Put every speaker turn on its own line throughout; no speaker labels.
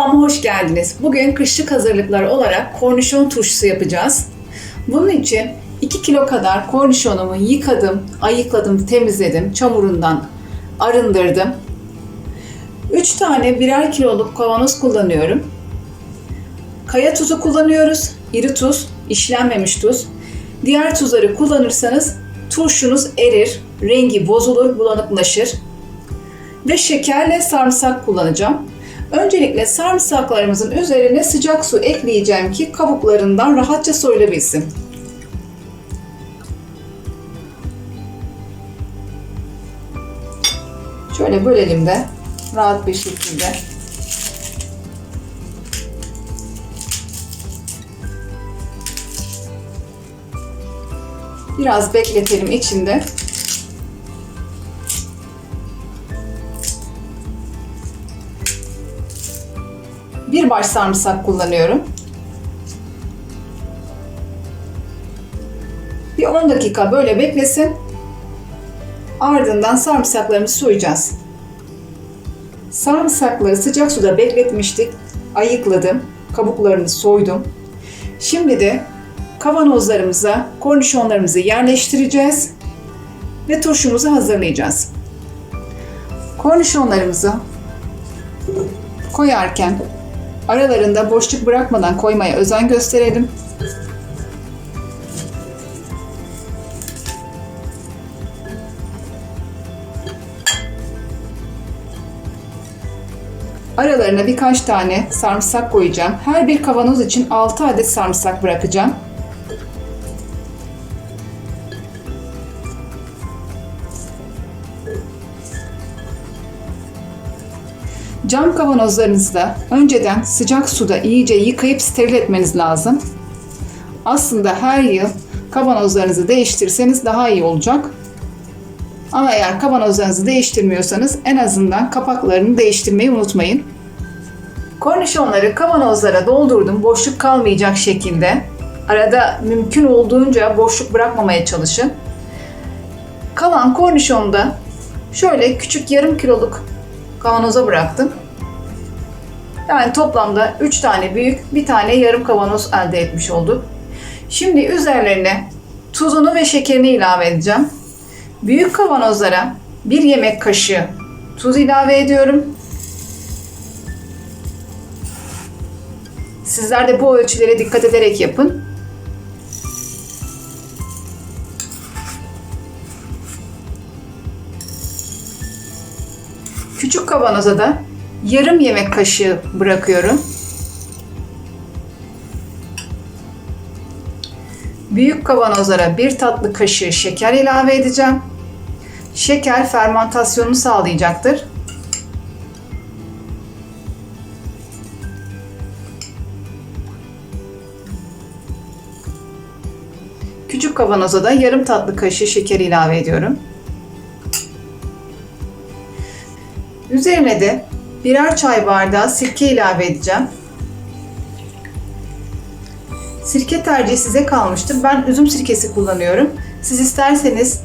Mutfağıma hoş geldiniz. Bugün kışlık hazırlıklar olarak kornişon turşusu yapacağız. Bunun için 2 kilo kadar kornişonumu yıkadım, ayıkladım, temizledim, çamurundan arındırdım. 3 tane birer kiloluk kavanoz kullanıyorum. Kaya tuzu kullanıyoruz. İri tuz, işlenmemiş tuz. Diğer tuzları kullanırsanız turşunuz erir, rengi bozulur, bulanıklaşır. Ve şekerle sarımsak kullanacağım. Öncelikle sarımsaklarımızın üzerine sıcak su ekleyeceğim ki kabuklarından rahatça soyulabilsin. Şöyle bölelim de rahat bir şekilde. Biraz bekletelim içinde. Bir baş sarımsak kullanıyorum. Bir 10 dakika böyle beklesin. Ardından sarımsaklarımızı soyacağız. Sarımsakları sıcak suda bekletmiştik. Ayıkladım. Kabuklarını soydum. Şimdi de kavanozlarımıza kornişonlarımızı yerleştireceğiz ve turşumuzu hazırlayacağız. Kornişonlarımızı koyarken aralarında boşluk bırakmadan koymaya özen gösterelim. Aralarına birkaç tane sarımsak koyacağım. Her bir kavanoz için 6 adet sarımsak bırakacağım. Cam kavanozlarınızı da önceden sıcak suda iyice yıkayıp steril etmeniz lazım. Aslında her yıl kavanozlarınızı değiştirseniz daha iyi olacak. Ama eğer kavanozlarınızı değiştirmiyorsanız en azından kapaklarını değiştirmeyi unutmayın. Kornişonları kavanozlara doldurdum boşluk kalmayacak şekilde. Arada mümkün olduğunca boşluk bırakmamaya çalışın. Kalan kornişonu da şöyle küçük yarım kiloluk kavanoza bıraktım. Yani toplamda 3 tane büyük, bir tane yarım kavanoz elde etmiş olduk. Şimdi üzerlerine tuzunu ve şekerini ilave edeceğim. Büyük kavanozlara bir yemek kaşığı tuz ilave ediyorum. Sizler de bu ölçülere dikkat ederek yapın. Kavanoza da yarım yemek kaşığı bırakıyorum. Büyük kavanozlara bir tatlı kaşığı şeker ilave edeceğim. Şeker fermentasyonunu sağlayacaktır. Küçük kavanoza da yarım tatlı kaşığı şeker ilave ediyorum. Üzerine de birer çay bardağı sirke ilave edeceğim. Sirke tercihi size kalmıştır. Ben üzüm sirkesi kullanıyorum. Siz isterseniz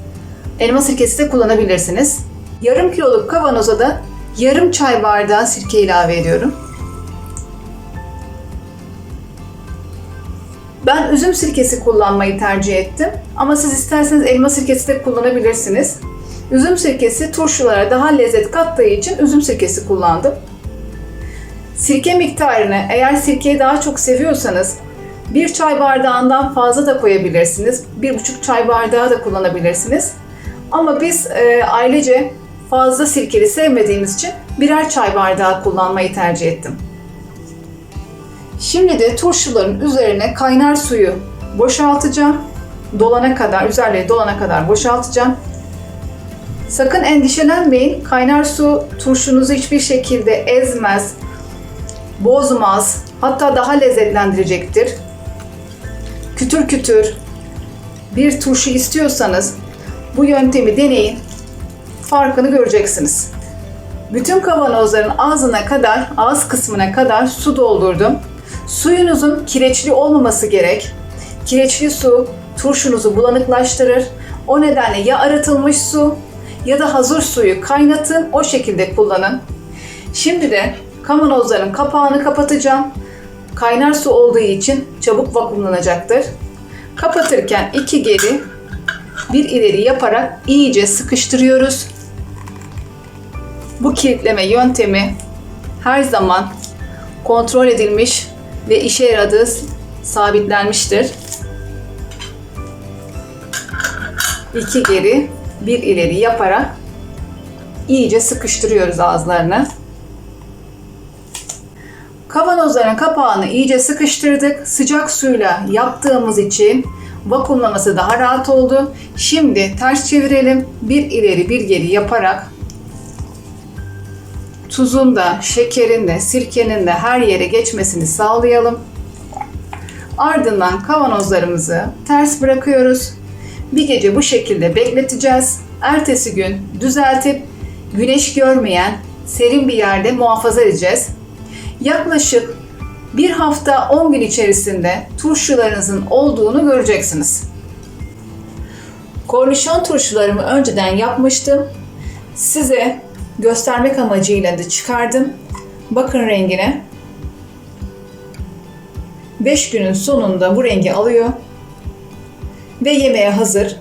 elma sirkesi de kullanabilirsiniz. Yarım kiloluk kavanoza da yarım çay bardağı sirke ilave ediyorum. Ben üzüm sirkesi kullanmayı tercih ettim. Ama siz isterseniz elma sirkesi de kullanabilirsiniz. Üzüm sirkesi turşulara daha lezzet kattığı için üzüm sirkesi kullandım. Sirke miktarını eğer sirkeyi daha çok seviyorsanız bir çay bardağından fazla da koyabilirsiniz. Bir buçuk çay bardağı da kullanabilirsiniz. Ama biz e, ailece fazla sirkeli sevmediğimiz için birer çay bardağı kullanmayı tercih ettim. Şimdi de turşuların üzerine kaynar suyu boşaltacağım. Dolana kadar, üzerleri dolana kadar boşaltacağım. Sakın endişelenmeyin. Kaynar su turşunuzu hiçbir şekilde ezmez, bozmaz, hatta daha lezzetlendirecektir. Kütür kütür bir turşu istiyorsanız bu yöntemi deneyin. Farkını göreceksiniz. Bütün kavanozların ağzına kadar, ağız kısmına kadar su doldurdum. Suyunuzun kireçli olmaması gerek. Kireçli su turşunuzu bulanıklaştırır. O nedenle ya arıtılmış su ya da hazır suyu kaynatın, o şekilde kullanın. Şimdi de Kavanozların kapağını kapatacağım. Kaynar su olduğu için çabuk vakumlanacaktır. Kapatırken iki geri bir ileri yaparak iyice sıkıştırıyoruz. Bu kilitleme yöntemi her zaman kontrol edilmiş ve işe yaradığı sabitlenmiştir. İki geri, bir ileri yaparak iyice sıkıştırıyoruz ağızlarını. Kavanozların kapağını iyice sıkıştırdık. Sıcak suyla yaptığımız için vakumlaması daha rahat oldu. Şimdi ters çevirelim. Bir ileri bir geri yaparak tuzun da, şekerin de, sirkenin de her yere geçmesini sağlayalım. Ardından kavanozlarımızı ters bırakıyoruz. Bir gece bu şekilde bekleteceğiz. Ertesi gün düzeltip güneş görmeyen serin bir yerde muhafaza edeceğiz. Yaklaşık bir hafta 10 gün içerisinde turşularınızın olduğunu göreceksiniz. Kornişon turşularımı önceden yapmıştım. Size göstermek amacıyla da çıkardım. Bakın rengine. 5 günün sonunda bu rengi alıyor. Ve yemeğe hazır.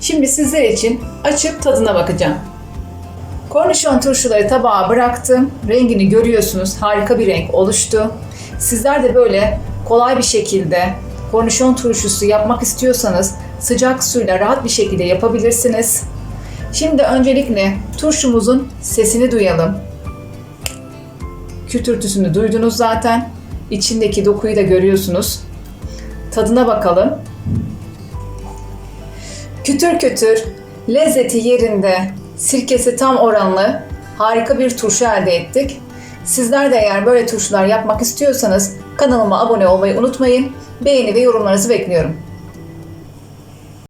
Şimdi sizler için açıp tadına bakacağım. Kornişon turşuları tabağa bıraktım. Rengini görüyorsunuz. Harika bir renk oluştu. Sizler de böyle kolay bir şekilde kornişon turşusu yapmak istiyorsanız sıcak suyla rahat bir şekilde yapabilirsiniz. Şimdi öncelikle turşumuzun sesini duyalım. Kütürtüsünü duydunuz zaten. İçindeki dokuyu da görüyorsunuz. Tadına bakalım. Kütür kütür, lezzeti yerinde, sirkesi tam oranlı, harika bir turşu elde ettik. Sizler de eğer böyle turşular yapmak istiyorsanız kanalıma abone olmayı unutmayın. Beğeni ve yorumlarınızı bekliyorum.